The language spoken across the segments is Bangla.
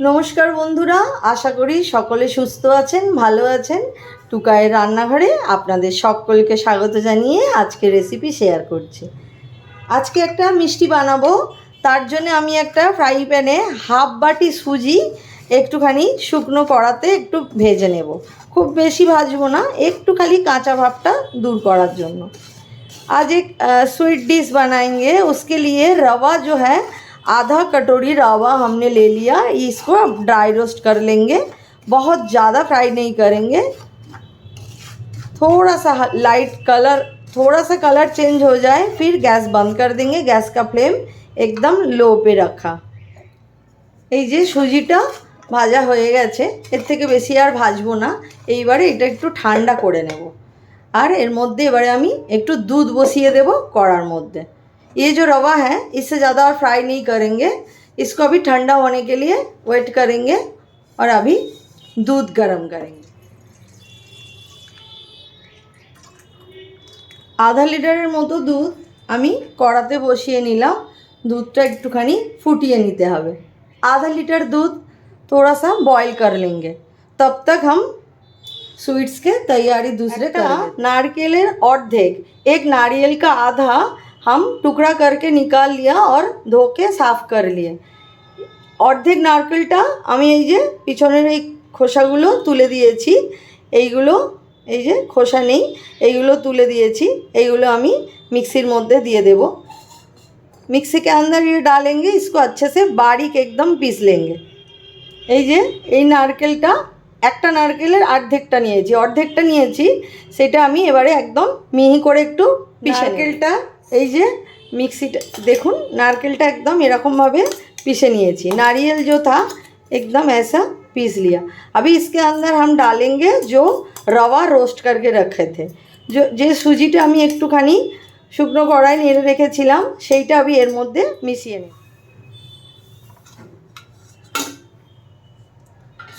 নমস্কার বন্ধুরা আশা করি সকলে সুস্থ আছেন ভালো আছেন টুকায়ের রান্নাঘরে আপনাদের সকলকে স্বাগত জানিয়ে আজকে রেসিপি শেয়ার করছি আজকে একটা মিষ্টি বানাবো তার জন্য আমি একটা ফ্রাই প্যানে হাফ বাটি সুজি একটুখানি শুকনো কড়াতে একটু ভেজে নেব খুব বেশি ভাজবো না একটু খালি কাঁচা ভাবটা দূর করার জন্য आज एक स्वीट डिश बनाएंगे उसके लिए रवा जो है आधा कटोरी रवा हमने ले लिया इसको अब ड्राई रोस्ट कर लेंगे बहुत ज़्यादा फ्राई नहीं करेंगे थोड़ा सा लाइट कलर थोड़ा सा कलर चेंज हो जाए फिर गैस बंद कर देंगे गैस का फ्लेम एकदम लो पे रखा এই যে সুজিটা ভাজা হয়ে গেছে এর থেকে বেশি আর ভাজবো না এইবারে এটা একটু ঠান্ডা করে নেব আর এর মধ্যে এবারে আমি একটু দুধ বসিয়ে দেব কড়ার মধ্যে ये जो रवा है इससे ज़्यादा और फ्राई नहीं करेंगे। इसको अभी ठंडा होने के लिए वेट करेंगे और अभी दूध गर्म करेंगे। आधा लीटर मतो दूध हमें कड़ाते बसिए निल दूधটা একটুখানি फुटिए नीते हैं आधा लीटर दूध थोड़ा सा बॉईल कर लेंगे। तब तक हम स्वीट्स के तैयारी दूसरे का नारिकेलेर अर्धेक एक नारियल का आधा हम टुकड़ा करके निकाल लिया और धो के साफ कर लिए অর্ধেক নারকেলটা আমি এই যে পিছনের এই খোসাগুলো তুলে দিয়েছি এইগুলো এই যে খোসা নেই এইগুলো তুলে দিয়েছি এইগুলো আমি মিক্সির মধ্যে দিয়ে দেব मिक्सी के अंदर ये डालेंगे इसको अच्छे से बारीक एकदम पीस लेंगे এই যে এই নারকেলটা একটা নারকেলের অর্ধেকটা নিয়েছি অর্ধেকটা নিয়েছি সেটা আমি এবারে একদম মিহি করে একটু পিষে নারকেলটা এই যে মিক্সিটা দেখুন নারকেলটা একদম এরকমভাবে পিষে নিয়েছি नारियल जो था एकदम ऐसा पीस लिया अभी इसके अंदर हम डालेंगे जो रवा रोस्ट करके रखे थे जो যে সুজিটা আমি একটুখানি শুকনো কড়াই নেড়ে রেখেছিলাম সেইটা আমি এর মধ্যে মিশিয়ে নিই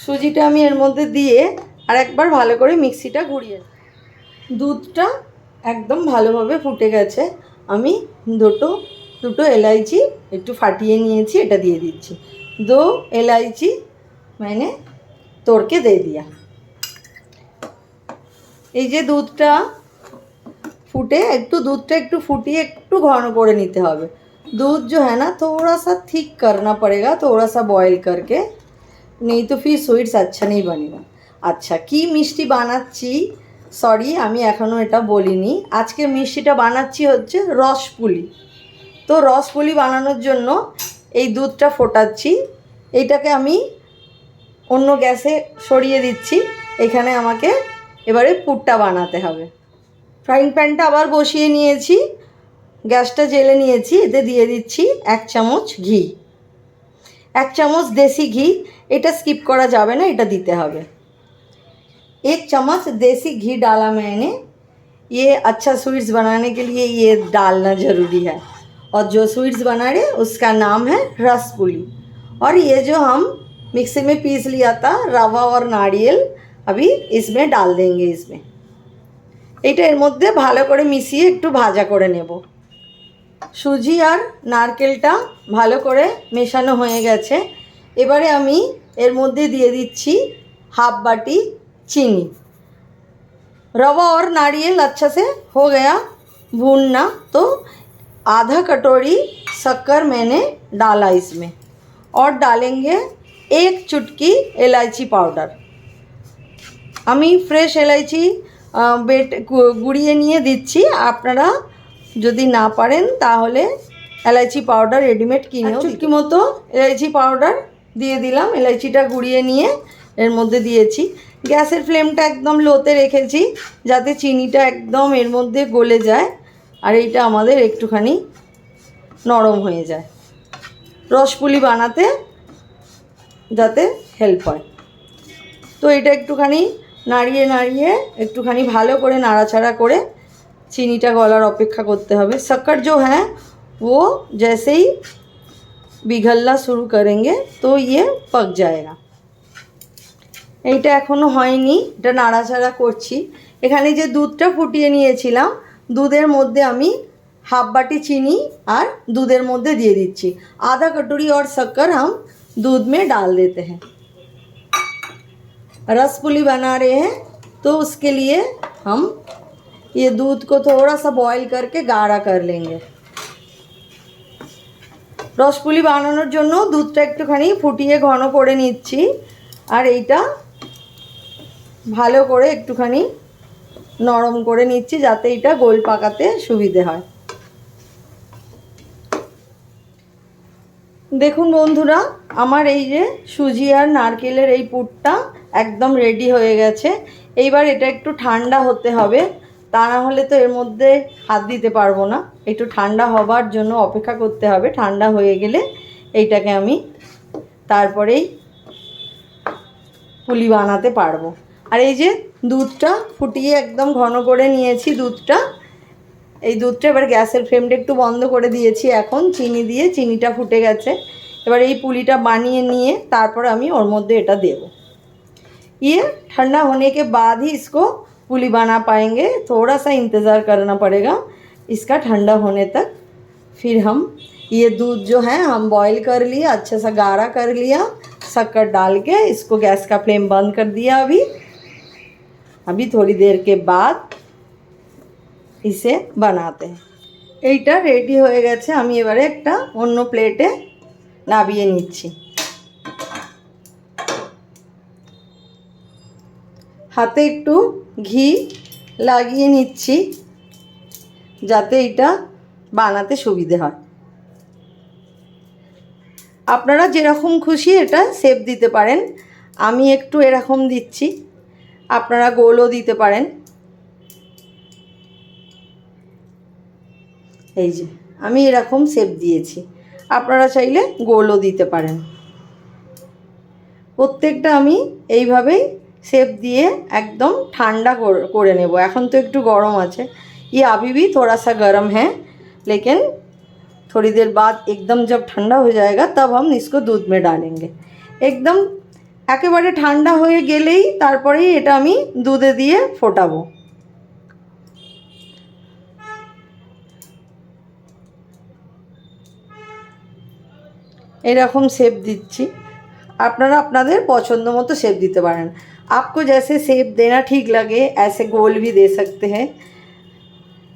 সুজিটা আমি এর মধ্যে দিয়ে আর একবার ভালো করে মিক্সিটা ঘুরিয়ে নিই। দুধটা একদম ভালোভাবে ফুটে গেছে আমি দুটো দুটো এলাইচি একটু ফাটিয়ে নিয়েছি এটা দিয়ে দিচ্ছি দো এলাইচি মানে তোড়কে দিয়ে দিয়া এই যে দুধটা फूटे একটু দুধটা একটু ফুটিয়ে একটু ঘন করে নিতে হবে दूध जो है ना थोड़ा सा थिक करना पड़ेगा थोड़ा सा बॉईल करके नहीं तो फिर সুইটস আচ্ছা নেই বানিবা আচ্ছা কি মিষ্টি বানাচ্ছি সরি আমি এখনও এটা বলিনি। আজকে মিষ্টিটা বানাচ্ছি হচ্ছে রসপুলি। তো রসপুলি বানানোর জন্য এই দুধটা ফোটাচ্ছি। এইটাকে আমি অন্য গ্যাসে সরিয়ে দিচ্ছি। এখানে আমাকে এবারে পুরটা বানাতে হবে। ফ্রাইং প্যানটা আবার বসিয়ে নিয়েছি। গ্যাসটা জেলে নিয়েছি। এতে দিয়ে দিচ্ছি এক চামচ ঘি। এক চামচ দেশি ঘি। এটা স্কিপ করা যাবে না, এটা দিতে হবে। एक चम्मच देसी घी डाला मैंने ये अच्छा स्वीट्स बनाने के लिए ये डालना ज़रूरी है और जो स्वीट्स बना रहे उसका नाम है रसपुली और ये जो हम मिक्सी में पीस लिया था रवा और नारियल अभी इसमें डाल देंगे इसमें এটা এর মধ্যে ভালো করে মিশিয়ে একটু ভাজা করে নেব সুজি আর নারকেলটা ভালো করে মেশানো হয়ে গেছে এবারে আমি এর মধ্যে দিয়ে দিচ্ছি হাফ বাটি चीनी रवा और नारियल अच्छा से हो गया भूनना तो आधा कटोरी शक्कर मैंने डाला इसमें और डालेंगे एक चुटकी इलायची पाउडर আমি ফ্রেশ এলাইচি আহ, বেট গু- গুঁড়িয়ে নিয়ে দিচ্ছি আপনারা যদি না পারেন তাহলে এলাইচি পাউডার রেডিমেড কিনেও চুটকি মতো এলাইচি পাউডার দিয়ে দিলাম এলাইচিটা গুঁড়িয়ে নিয়ে এর মধ্যে দিয়েছি গ্যাসের ফ্লেমটা একদম লোতে রেখেছি, যাতে চিনিটা একদম এর মধ্যে গলে যায়, আর এইটা আমাদের একটুখানি নরম হয়ে যায়। রসপুলি বানাতে যাতে হেল্প হয়। তো এটা একটুখানি নাড়িয়ে নাড়িয়ে একটুখানি ভালো করে নাড়াচাড়া করে চিনিটা গলার অপেক্ষা করতে হবে। শক্কর যো হ্যাঁ ও জেসেই বিঘল্লা শুরু করেন তো ইয়ে পক যায়গা। এইটা এখনও হয়নি এটা নাড়াচাড়া করছি এখানে যে দুধটা ফুটিয়ে নিয়েছিলাম দুধের মধ্যে আমি হাফ বাটি চিনি আর দুধের মধ্যে দিয়ে দিচ্ছি আধা कटोरी और शक्कर हम दूध में डाल देते हैं रस पुली बना रहे हैं तो उसके लिए हम ये दूध को थोड़ा सा बॉईल करके गाढ़ा कर लेंगे রসপুলি বানানোর জন্য দুধটা একটুখানি ফুটিয়ে ঘন করে নিচ্ছি আর এইটা ভালো করে একটুখানি নরম করে নিচ্ছি যাতে এটা গোল পাকাতে সুবিধে হয়। দেখুন বন্ধুরা, আমার এই যে সুজি আর নারকেলের এই পুরটা একদম রেডি হয়ে গেছে। এইবার এটা একটু ঠান্ডা হতে হবে, তা না হলে তো এর মধ্যে হাত দিতে পারব না। একটু ঠান্ডা হবার জন্য অপেক্ষা করতে হবে, ঠান্ডা হয়ে গেলে এইটাকে আমি তারপরেই পুলি বানাতে পারব। আর এই যে দুধটা ফুটিয়ে একদম ঘন করে নিয়েছি দুধটা এই দুধটা এবার গ্যাসের ফ্লেমটা একটু বন্ধ করে দিয়েছি এখন চিনি দিয়ে চিনিটা ফুটে গেছে এবার এই পুলিটা বানিয়ে নিয়ে তারপর আমি ওর মধ্যে এটা দেব ये ठंडा होने के बाद ही इसको पुली बना पाएंगे थोड़ा सा इंतज़ार करना पड़ेगा इसका ठंडा होने तक फिर हम ये दूध जो है हम बॉईल कर लिया अच्छे से गाढ़ा कर लिया शक्कर डाल के इसको गैस का फ्लेम बंद कर दिया अभी अभी थोड़ी देर के बाद ইসে বানাতে এইটা রেডি হয়ে গেছে আমি এবারে একটা অন্য প্লেটে নাবিয়ে নিচ্ছি হাতে একটু ঘি লাগিয়ে নিচ্ছি যাতে এটা বানাতে সুবিধে হয় আপনারা যেরকম খুশি এটা শেপ দিতে পারেন আমি একটু এরকম দিচ্ছি আপনারা গোলও দিতে পারেন এই যে আমি এরকম শেপ দিয়েছি আপনারা চাইলে গোলও দিতে পারেন প্রত্যেকটা আমি এইভাবেই শেপ দিয়ে একদম ঠান্ডা কর- করে নেব এখন তো একটু গরম আছে ये अभी भी थोड़ा सा गर्म है लेकिन थोड़ी देर बाद एकदम जब ठंडा हो जाएगा तब हम इसको दूध में डालेंगे একদম একেবারে ঠান্ডা হয়ে গেলেই তারপরেই এটা আমি দুধে দিয়ে ফোটাবো এরকম শেপ দিচ্ছি আপনারা আপনাদের পছন্দ মতো শেপ দিতে পারেন आपको जैसे शेप देना ठीक लगे ऐसे गोल भी दे सकते हैं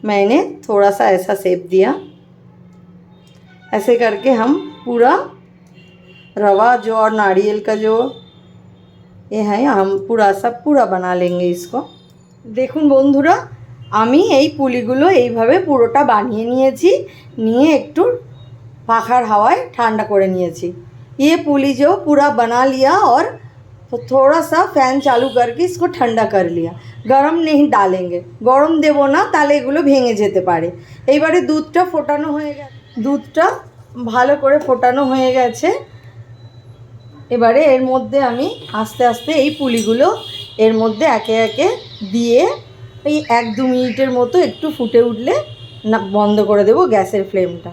मैंने थोड़ा सा ऐसा शेप दिया ऐसे करके हम पूरा रवा जो और नारियल का जो ये है हम पूरा सब पूरा बना लेंगे इसको দেখুন বন্ধুরা আমি এই পুলিগুলো এইভাবে পুরোটা বানিয়ে নিয়েছি নিয়ে একটু পাখার হাওয়ায় ঠান্ডা করে নিয়েছি ये पुली जो पूरा बना लिया और तो थोड़ा सा फैन चालू करके इसको ठंडा कर लिया গরম नहीं डालेंगे গরম দেবো না তাহলে এগুলো ভেঙে যেতে পারে এইবারে দুধটা ফোটানো হয়ে গেছে দুধটা ভালো করে ফোটানো হয়ে গেছে এবারে এর মধ্যে আমি আস্তে আস্তে এই পুলিগুলো এর মধ্যে একে একে দিয়ে এই এক দু মিনিটের মতো একটু ফুটে উঠলে না, বন্ধ করে দেবো গ্যাসের ফ্লেমটা।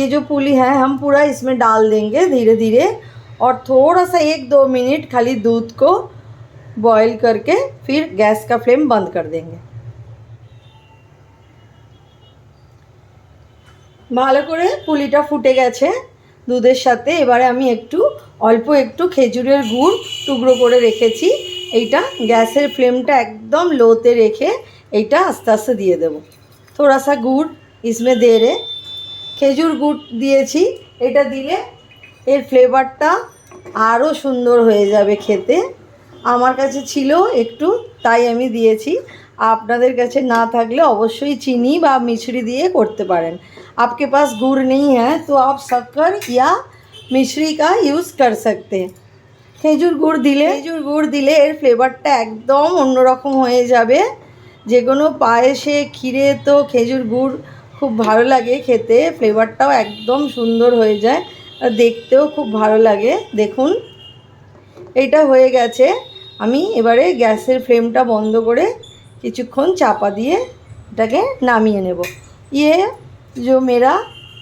এই যে পুলি হ্যাঁ হাম পুরা ইসমে ডাল দেঙ্গে, ধীরে ধীরে আর থোড়া সা এক দু মিনিট খালি দুধ কো বয়ল করকে ফির গ্যাস কা ফ্লেম বন্ধ কর দেঙ্গে। ভালো করে পুলিটা ফুটে গেছে। দুধের সাথে এবারে আমি একটু, অল্প একটু খেজুরের গুড় টুকরো করে রেখেছি। এইটা গ্যাসের ফ্লেমটা একদম লোতে রেখে এইটা আস্তে আস্তে দিয়ে দেবো। থোড়া সা গুড় ইসমে দে রে। খেজুর গুড় দিয়েছি, এটা দিলে এর ফ্লেভারটা আরও সুন্দর হয়ে যাবে খেতে। আমার কাছে ছিল একটু, তাই আমি দিয়েছি। আপনাদের কাছে না থাকলে অবশ্যই চিনি বা মিছরি দিয়ে করতে পারেন आपके पास गुड़ नहीं है तो आप शक्कर या मिश्री का यूज़ कर सकते हैं খেজুর গুড় দিলে খেজুর গুড় দিলে এর ফ্লেভারটা একদম অন্যরকম হয়ে যাবে যে কোনো পায়েসে ক্ষীরে তো খেজুর গুড় খুব ভালো লাগে খেতে ফ্লেভারটাও একদম সুন্দর হয়ে যায় আর দেখতেও খুব ভালো লাগে দেখুন এইটা হয়ে গেছে আমি এবারে গ্যাসের ফ্লেমটা বন্ধ করে কিছুক্ষণ চাপা দিয়ে এটাকে নামিয়ে নেব। ইয়ে জো মেরা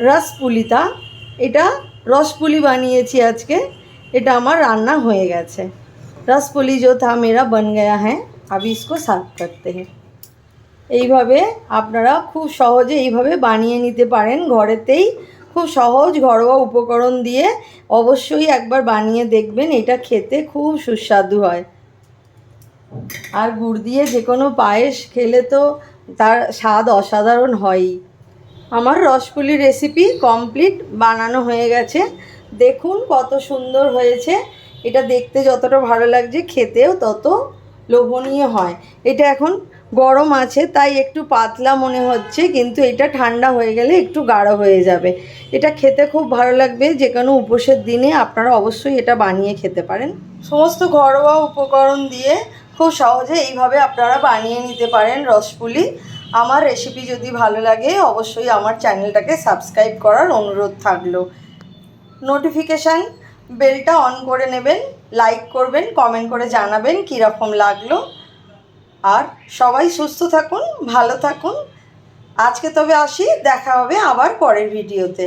রসপুলিতা, এটা রসপুলি বানিয়েছি আজকে, এটা আমার রান্না হয়ে গেছে। রসপুলি জো থা মেরা বন গয়া হ্যাঁ আবি ইসকো সার্ভ করতে হ্যাঁ। এইভাবে আপনারা খুব সহজে এইভাবে বানিয়ে নিতে পারেন। ঘরেতেই খুব সহজ ঘরোয়া উপকরণ দিয়ে অবশ্যই একবার বানিয়ে দেখবেন, এটা খেতে খুব সুস্বাদু হয়। আর গুড় দিয়ে যে কোনো পায়েস খেলে তো তার স্বাদ অসাধারণ হয়ই। আমার রসপুলি রেসিপি কমপ্লিট বানানো হয়ে গেছে। দেখুন কত সুন্দর হয়েছে। এটা দেখতে যতটা ভালো লাগছে খেতেও তত লোভনীয় হয়। এটা এখন গরম আছে, তাই একটু পাতলা মনে হচ্ছে, কিন্তু এটা ঠান্ডা হয়ে গেলে একটু গাঢ় হয়ে যাবে। এটা খেতে খুব ভালো লাগবে, যে কোনো উপোসের দিনে আপনারা অবশ্যই এটা বানিয়ে খেতে পারেন। সমস্ত ঘরোয়া উপকরণ দিয়ে খুব সহজে এইভাবে আপনারা বানিয়ে নিতে পারেন রসপুলি। আমার রেসিপি যদি ভালো লাগে, অবশ্যই আমার চ্যানেলটাকে সাবস্ক্রাইব করার অনুরোধ থাকল। নোটিফিকেশান বেলটা অন করে নেবেন লাইক করবেন কমেন্ট করে জানাবেন কীরকম লাগল। আর সবাই সুস্থ থাকুন, ভালো থাকুন। আজকে তবে আসি, দেখা হবে আবার পরের ভিডিওতে